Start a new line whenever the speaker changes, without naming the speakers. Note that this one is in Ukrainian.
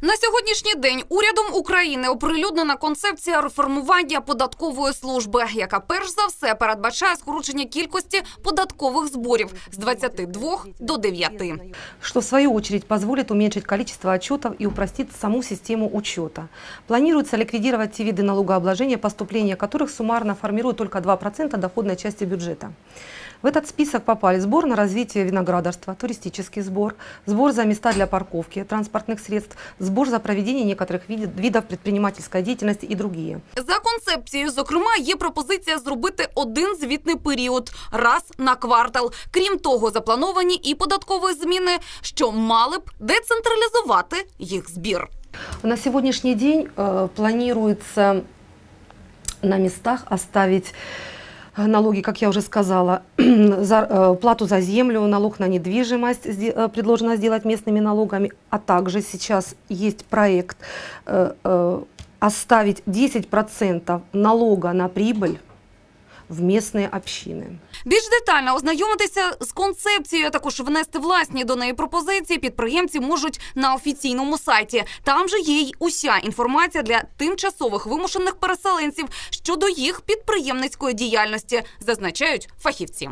На сьогоднішній день урядом України оприлюднена концепція реформування податкової служби, яка перш за все передбачає скорочення кількості податкових зборів з 22 до 9.
что в свою очередь позволит уменьшить количество отчетов и упростит саму систему учета. Планируется ликвидировать те виды налогообложения, поступления которых суммарно формируют только 2% доходной части бюджета. В этот список попали сбор на развитие виноградарства, туристический сбор, сбор за места для парковки транспортных средств, сбор за проведение некоторых види- видов предпринимательской деятельности и другие.
За концепцією, зокрема, є пропозиція зробити один звітний період раз на квартал. Крім того, заплановані і податкові зміни, що мали б децентралізувати їх збір.
На сегодняшний день э, планируется на местах оставить э, налоги, как я уже сказала, за, э, плату за землю, налог на недвижимость сде- э, предложено сделать местными налогами, а также сейчас есть проект э, э, оставить 10% налога на прибыль в местные общини.
Більш детально ознайомитися з концепцією, а також внести власні до неї пропозиції. Підприємці можуть на офіційному сайті. Там же є й уся інформація для тимчасових вимушених переселенців щодо їх підприємницької діяльності, зазначають фахівці.